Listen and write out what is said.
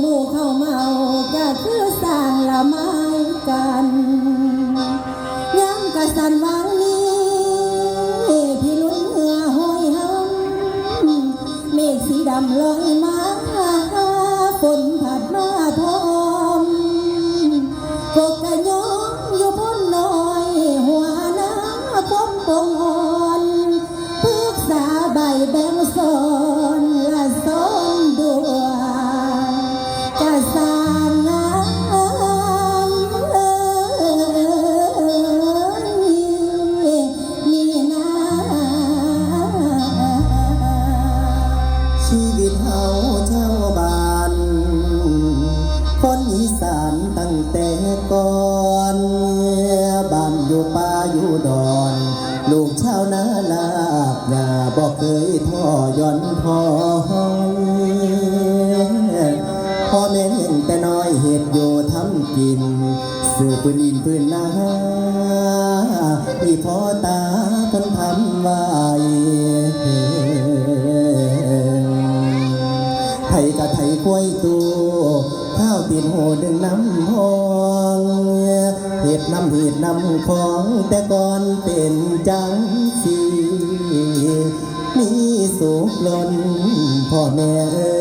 หมู่เข้าเมาก็คือสร้างละไม้กัน ลูกชาวนาลาบยาบอกเคยท่อย้อนพองพ่อแม่เห็นแต่น้อยเหตุอยู่ทำกินสื่อปืนอินปืนนาที่พ่อตาคนทำไว้ไทยกับไทยควยตัวข้าวตีนโหดึงน้ำหอ งเห็ดนำเหตุน้ำของแต่ก่อนเป็นจังสีมีสุขล้นพ่อแม่เอ้